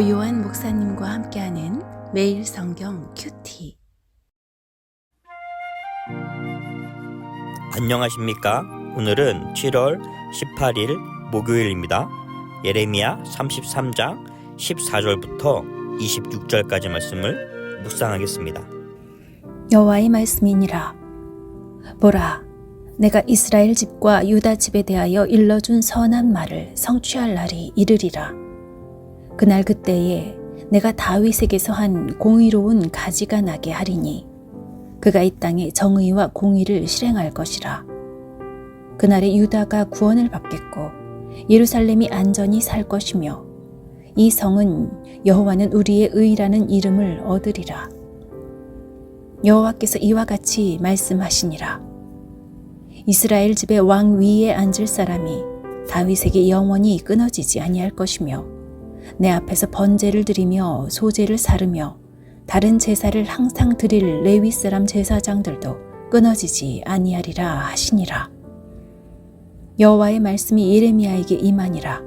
오요한 목사님과 함께하는 매일 성경 큐티. 안녕하십니까? 오늘은 7월 18일 목요일입니다. 예레미야 33장 14절부터 26절까지 말씀을 묵상하겠습니다. 여호와의 말씀이니라. 보라, 내가 이스라엘 집과 유다 집에 대하여 일러준 선한 말을 성취할 날이 이르리라. 그날 그때에 내가 다윗에게서 한 공의로운 가지가 나게 하리니 그가 이 땅에 정의와 공의를 실행할 것이라. 그날에 유다가 구원을 받겠고 예루살렘이 안전히 살 것이며 이 성은 여호와는 우리의 의라는 이름을 얻으리라. 여호와께서 이와 같이 말씀하시니라. 이스라엘 집의 왕 위에 앉을 사람이 다윗에게 영원히 끊어지지 아니할 것이며 내 앞에서 번제를 드리며 소제를 사르며 다른 제사를 항상 드릴 레위 사람 제사장들도 끊어지지 아니하리라 하시니라. 여호와의 말씀이 예레미야에게 임하니라.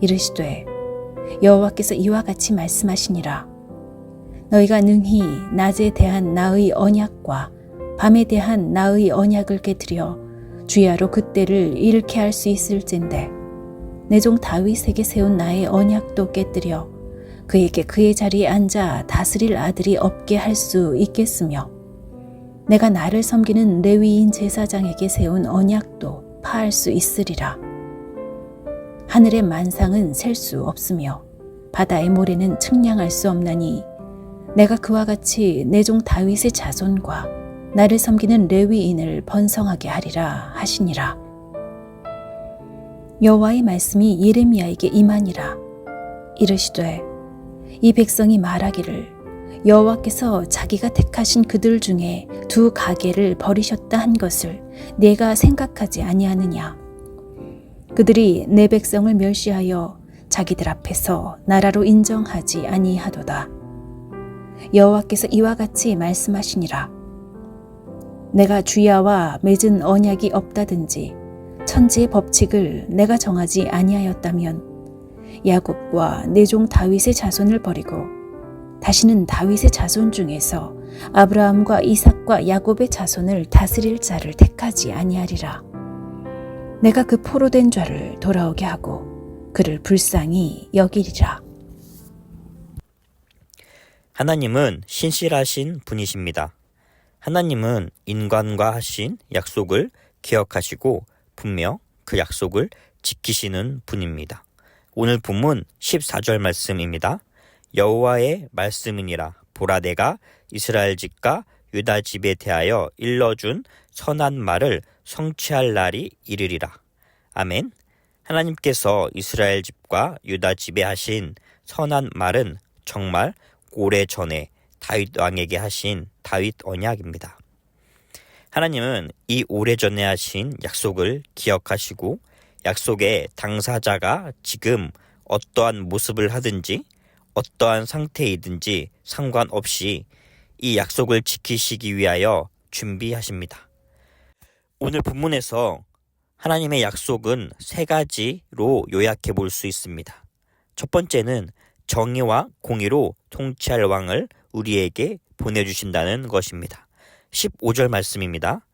이르시되 여호와께서 이와 같이 말씀하시니라. 너희가 능히 낮에 대한 나의 언약과 밤에 대한 나의 언약을 깨뜨려 주야로 그때를 잃게 할 수 있을진데 내 종 다윗에게 세운 나의 언약도 깨뜨려 그에게 그의 자리에 앉아 다스릴 아들이 없게 할 수 있겠으며 내가 나를 섬기는 레위인 제사장에게 세운 언약도 파할 수 있으리라 하늘의 만상은 셀 수 없으며 바다의 모래는 측량할 수 없나니 내가 그와 같이 내 종 다윗의 자손과 나를 섬기는 레위인을 번성하게 하리라 하시니라. 여호와의 말씀이 예레미야에게 임하니라. 이르시되 이 백성이 말하기를 여호와께서 자기가 택하신 그들 중에 두 가게를 버리셨다 한 것을 내가 생각하지 아니하느냐. 그들이 내 백성을 멸시하여 자기들 앞에서 나라로 인정하지 아니하도다. 여호와께서 이와 같이 말씀하시니라. 내가 주야와 맺은 언약이 없다든지 천지의 법칙을 내가 정하지 아니하였다면 야곱과 내종 다윗의 자손을 버리고 다시는 다윗의 자손 중에서 아브라함과 이삭과 야곱의 자손을 다스릴 자를 택하지 아니하리라. 내가 그 포로된 자를 돌아오게 하고 그를 불쌍히 여기리라. 하나님은 신실하신 분이십니다. 하나님은 인간과 하신 약속을 기억하시고 분명 그 약속을 지키시는 분입니다. 오늘 본문 14절 말씀입니다. 여호와의 말씀이니라 보라 내가 이스라엘 집과 유다 집에 대하여 일러준 선한 말을 성취할 날이 이르리라. 아멘. 하나님께서 이스라엘 집과 유다 집에 하신 선한 말은 정말 오래 전에 다윗 왕에게 하신 다윗 언약입니다. 하나님은 이 오래전에 하신 약속을 기억하시고 약속의 당사자가 지금 어떠한 모습을 하든지 어떠한 상태이든지 상관없이 이 약속을 지키시기 위하여 준비하십니다. 오늘 본문에서 하나님의 약속은 세 가지로 요약해 볼 수 있습니다. 첫 번째는 정의와 공의로 통치할 왕을 우리에게 보내주신다는 것입니다. 15절 말씀입니다.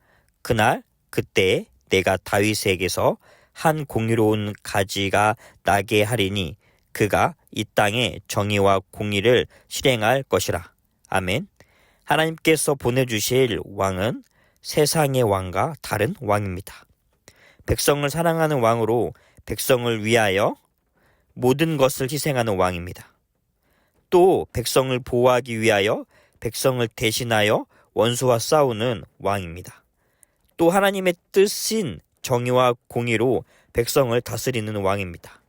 그날 그때 내가 다윗에게서 한 공의로운 가지가 나게 하리니 그가 이 땅에 정의와 공의를 실행할 것이라. 아멘. 하나님께서 보내주실 왕은 세상의 왕과 다른 왕입니다. 백성을 사랑하는 왕으로 백성을 위하여 모든 것을 희생하는 왕입니다. 또 백성을 보호하기 위하여 백성을 대신하여 원수와 싸우는 왕입니다. 또 하나님의 뜻인 정의와 공의로 백성을 다스리는 왕입니다.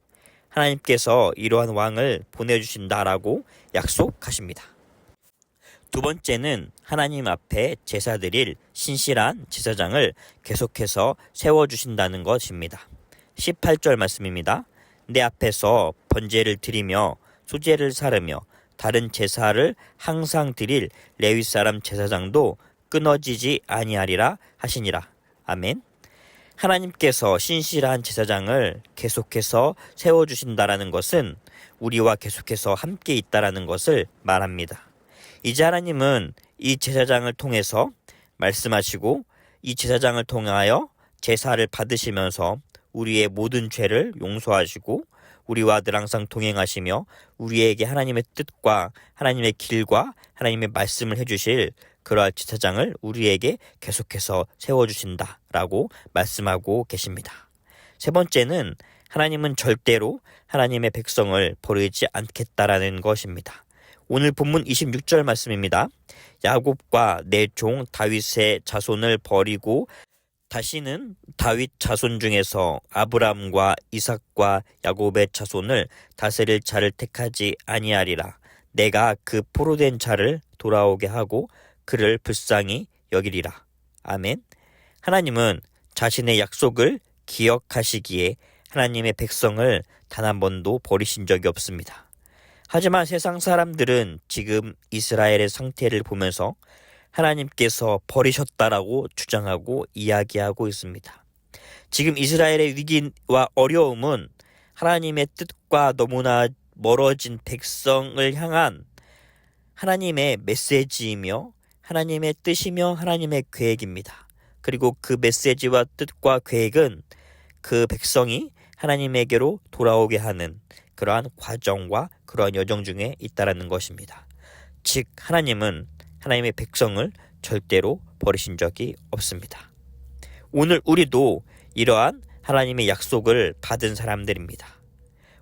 하나님께서 이러한 왕을 보내주신다라고 약속하십니다. 두 번째는 하나님 앞에 제사 드릴 신실한 제사장을 계속해서 세워주신다는 것입니다. 18절 말씀입니다. 내 앞에서 번제를 드리며 소제를 사르며 다른 제사를 항상 드릴 레위 사람 제사장도 끊어지지 아니하리라 하시니라. 아멘. 하나님께서 신실한 제사장을 계속해서 세워 주신다라는 것은 우리와 계속해서 함께 있다라는 것을 말합니다. 이제 하나님은 이 제사장을 통해서 말씀하시고 이 제사장을 통하여 제사를 받으시면서 우리의 모든 죄를 용서하시고 우리와 늘 항상 동행하시며 우리에게 하나님의 뜻과 하나님의 길과 하나님의 말씀을 해주실 그러한 제사장을 우리에게 계속해서 세워주신다라고 말씀하고 계십니다. 세 번째는 하나님은 절대로 하나님의 백성을 버리지 않겠다라는 것입니다. 오늘 본문 26절 말씀입니다. 야곱과 내 종 다윗의 자손을 버리고 다시는 다윗 자손 중에서 아브람과 이삭과 야곱의 자손을 다스릴 자를 택하지 아니하리라. 내가 그 포로된 자를 돌아오게 하고 그를 불쌍히 여기리라. 아멘. 하나님은 자신의 약속을 기억하시기에 하나님의 백성을 단 한 번도 버리신 적이 없습니다. 하지만 세상 사람들은 지금 이스라엘의 상태를 보면서 하나님께서 버리셨다라고 주장하고 이야기하고 있습니다. 지금 이스라엘의 위기와 어려움은 하나님의 뜻과 너무나 멀어진 백성을 향한 하나님의 메시지이며 하나님의 뜻이며 하나님의 계획입니다. 그리고 그 메시지와 뜻과 계획은 그 백성이 하나님에게로 돌아오게 하는 그러한 과정과 그러한 여정 중에 있다라는 것입니다. 즉 하나님은 하나님의 백성을 절대로 버리신 적이 없습니다. 오늘 우리도 이러한 하나님의 약속을 받은 사람들입니다.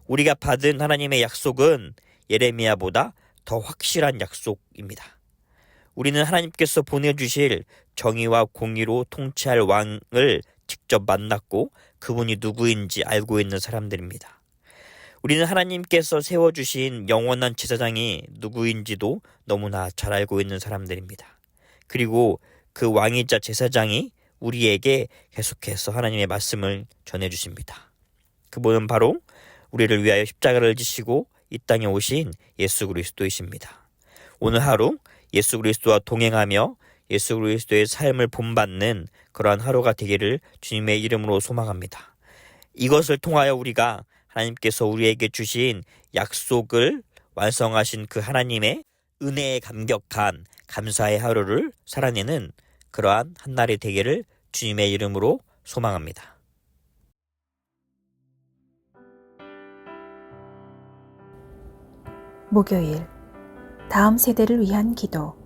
우리가 받은 하나님의 약속은 예레미야보다 더 확실한 약속입니다. 우리는 하나님께서 보내주실 정의와 공의로 통치할 왕을 직접 만났고 그분이 누구인지 알고 있는 사람들입니다. 우리는 하나님께서 세워주신 영원한 제사장이 누구인지도 너무나 잘 알고 있는 사람들입니다. 그리고 그 왕이자 제사장이 우리에게 계속해서 하나님의 말씀을 전해주십니다. 그분은 바로 우리를 위하여 십자가를 지시고 이 땅에 오신 예수 그리스도이십니다. 오늘 하루 예수 그리스도와 동행하며 예수 그리스도의 삶을 본받는 그러한 하루가 되기를 주님의 이름으로 소망합니다. 이것을 통하여 우리가 하나님께서 우리에게 주신 약속을 완성하신 그 하나님의 은혜에 감격한 감사의 하루를 살아내는 그러한 한 날이 되기를 주님의 이름으로 소망합니다. 목요일 다음 세대를 위한 기도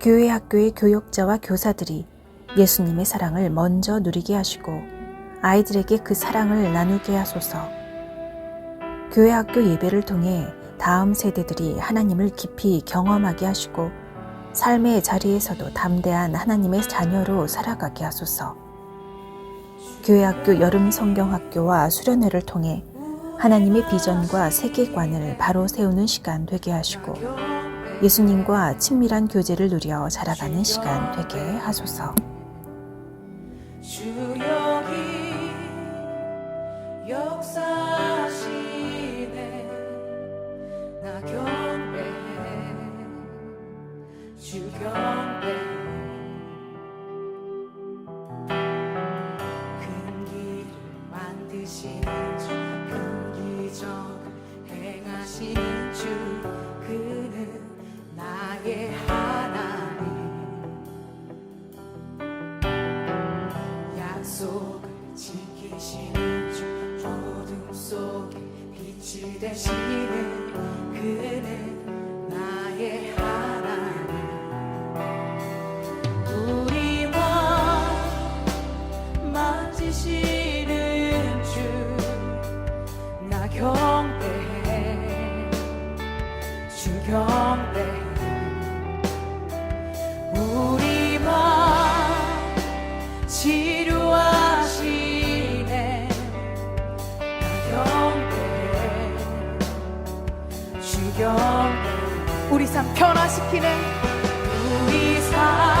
교회 학교의 교역자와 교사들이 예수님의 사랑을 먼저 누리게 하시고 아이들에게 그 사랑을 나누게 하소서. 교회 학교 예배를 통해 다음 세대들이 하나님을 깊이 경험하게 하시고 삶의 자리에서도 담대한 하나님의 자녀로 살아가게 하소서. 교회 학교 여름 성경 학교와 수련회를 통해 하나님의 비전과 세계관을 바로 세우는 시간 되게 하시고 예수님과 친밀한 교제를 누려 자라가는 시간 되게 하소서. 빛이 되시는 주 경배해 우리 삶 변화시키네. 우리 삶